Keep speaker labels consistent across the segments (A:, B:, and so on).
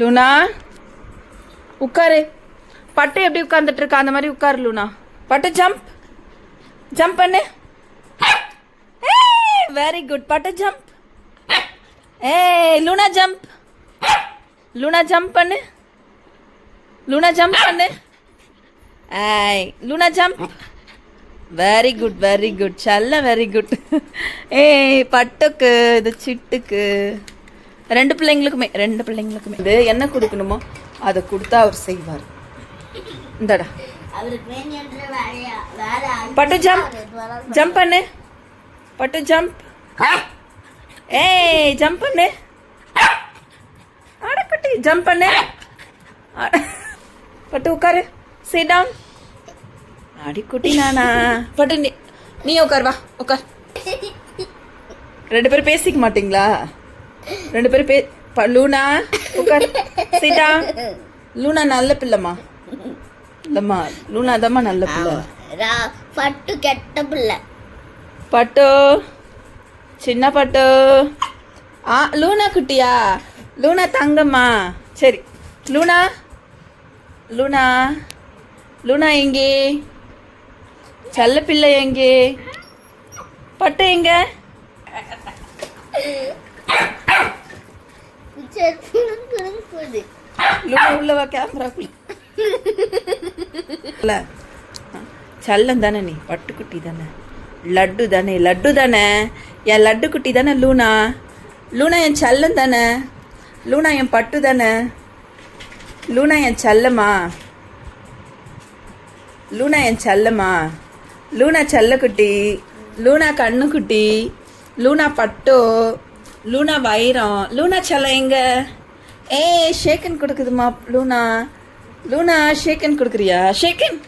A: லூனா? உட்காரு. பட்டு எப்படி உட்கார்ந்துட்டு இருக்கா? அந்த மாதிரி உட்காரு லூனா. பட்டு ஜம்ப் ஜம்ப் பண்ணு. வெரி குட் பட்டு ஜம்ப் ஏய் லூனா ஜம்ப் லூனா ஜம்ப் பண்ணு. லூனா ஜம்ப் பண்ணு. ஏய் Luna jump very good very good செல்ல வெரி குட் ஏய் பட்டுக்கு இது சிட்டுக்கு. ரெண்டு பிள்ளைங்களுக்குமே ரெண்டு பிள்ளைங்களுக்குமே. இது என்ன கொடுக்கணுமோ அதை கொடுத்தா அவர் செய்வார். இந்தடா. பட்டு ஜம்ப் ஜம்ப் பண்ணு. பட்டு ஜம்ப். ஏய் ஜம்ப் பண்ணு. அடக்குட்டி ஜம்ப் பண்ணு. பட்டு உட்காரு. சிட் டவுன் அடிக்குட்டி நானா. பட்டு நீ நீ உட்கார் வா உட்கார். ரெண்டு பேரும் பேசிக்க மாட்டீங்களா? ரெண்டு பேரும் பே லூனா உட்கார். டவுன் லூனா நல்ல பிள்ளைம்மா. இல்லம்மா லூனா தாம்மா நல்ல பிள்ளை.
B: பட்டு கெட்ட பிள்ளை.
A: பட்டு. சின்ன பட்டு. ஆ லூனா குட்டியா? லூனா தங்கம்மா. சரி. லூனா? லூனா? லூனா எங்கே? செல்ல பிள்ளை எங்கே? பட்டு எங்க
B: சரி, குடுங்க, குடுங்க,
A: உள்ளவா கேமராக்குள்ள செல்லம் தானே நீ? பட்டுக்குட்டி தானே? லட்டு தானே? லட்டு தானே? என் லட்டு குட்டி தானே லூனா? லூனா என் செல்லம் தானே? லூனா என் பட்டு தானே? லூனா என் செல்லம்மா? லூனா என் செல்லம்மா? லூனா செல்லக்குட்டி லூனா கண்ணுக்குட்டி லூனா பட்டு? லூனா வைரம்? லூனா செல்லம் எங்கே? ஏய் ஷேக்கன் கொடுக்குதுமா லூனா? லூனா ஷேக்கன் கொடுக்குறியா? ஷேக்கன்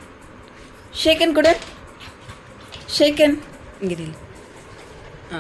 A: ஷேக்கன் கொடு. ஷேக்கன் இங்கே ஆ.